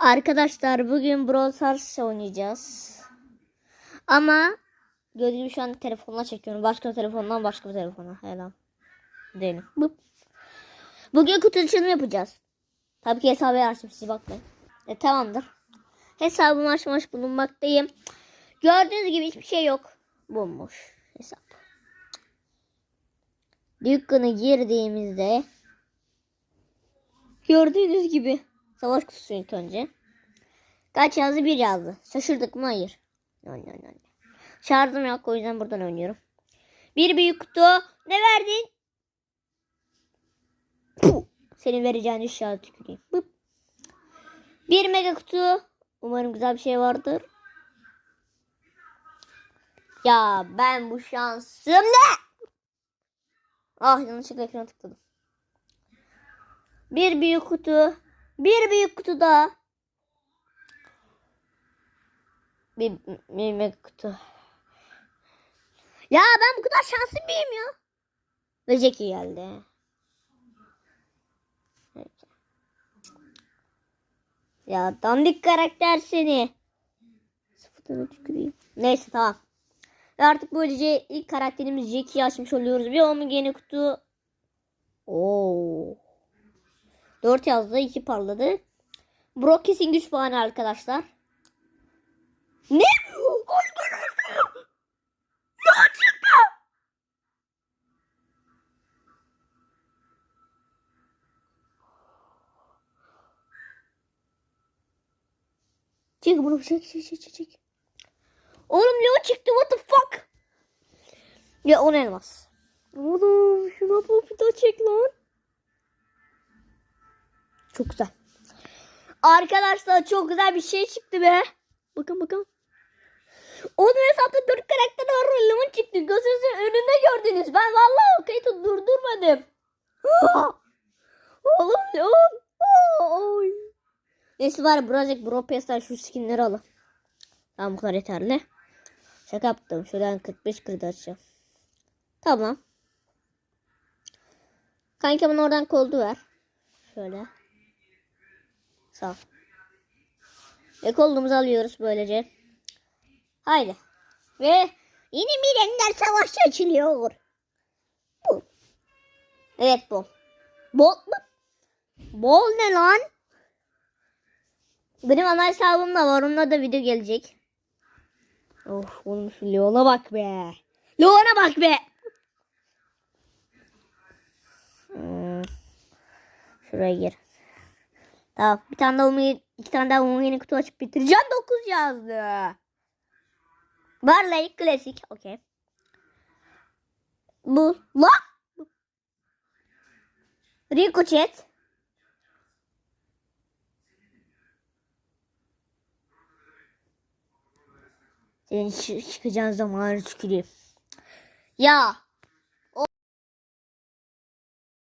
Arkadaşlar bugün Brawl Stars oynayacağız. Ama gördüğünüz gibi şu an telefonla çekiyorum. Başka telefondan başka bir telefona. Helal. Değilim. Bugün kutu açılımı yapacağız. Tabii ki hesabı açtım siz bakmayın. E, tamamdır. Hesabımı açmış bulunmaktayım. Gördüğünüz gibi hiçbir şey yok. Bomboş hesap. Dükkanı girdiğimizde gördüğünüz gibi savaş kutusu ilk önce. Kaç yazdı? Bir yazdı. Şaşırdık mı? Hayır. No, no, no. Şarjım yok o yüzden buradan oynuyorum. Bir büyük kutu. Ne verdin? Senin vereceğin eşya tüküreyim. Bir mega kutu. Umarım güzel bir şey vardır. Ya ben bu şansım ne? Ah yanlışlıkla ekrana tıkladım. Bir büyük kutu. Bir büyük kutu daha. Bir, mega kutu. Ya ben bu kadar şanslı mıyım ya? Ve Jackie geldi. Ya dandik karakter seni. Sıfırdan tüküreyim. Neyse tamam. Ve artık böylece ilk karakterimiz Jackie'yi açmış oluyoruz. Bir onun yeni kutu. Oo. 4 yazdı, 2 parladı. Brock kesin güç puanı arkadaşlar. Ne? Arkadaşlar. Ya çıktı. Çek bunu çek çek çek çek. Oğlum Leo çıktı what the fuck? Ya on elmas. Oğlum şuna bak bir çek lan. Çok güzel. Arkadaşlar çok güzel bir şey çıktı be. Bakın bakın. Onun hesapta dört karakter var. Leon çıktı. Gözünüzün önünde gördünüz. Ben vallahi kayıtı durdurmadım. Oğlum Leon. Oy. Neyse var birazcık Bro Pass'tan şu skinleri alın. Tamam bu kadar yeterli. Şaka yaptım. Şuradan 45 kredi açacağım. Tamam. Kanka bana oradan koldu ver. Şöyle. Sağ. Ve kolumuzu alıyoruz böylece. Haydi. Ve yeni bir ender savaşı açılıyor. Bu. Evet bu. Bol mu? Bol ne lan? Benim ana hesabım da var. Onunla da video gelecek. Of oğlum şu Leon'a bak be. Leon'a bak be. Hmm. Şuraya gir. Tamam. Bir tane daha umuyu, iki tane daha umuyu kutu açıp bitireceğim. 9 yazdı. Barley klasik. Okey. Bu. La. Rico Chat. Senin çı- çıkacağın zamanı tüküreyim. Ya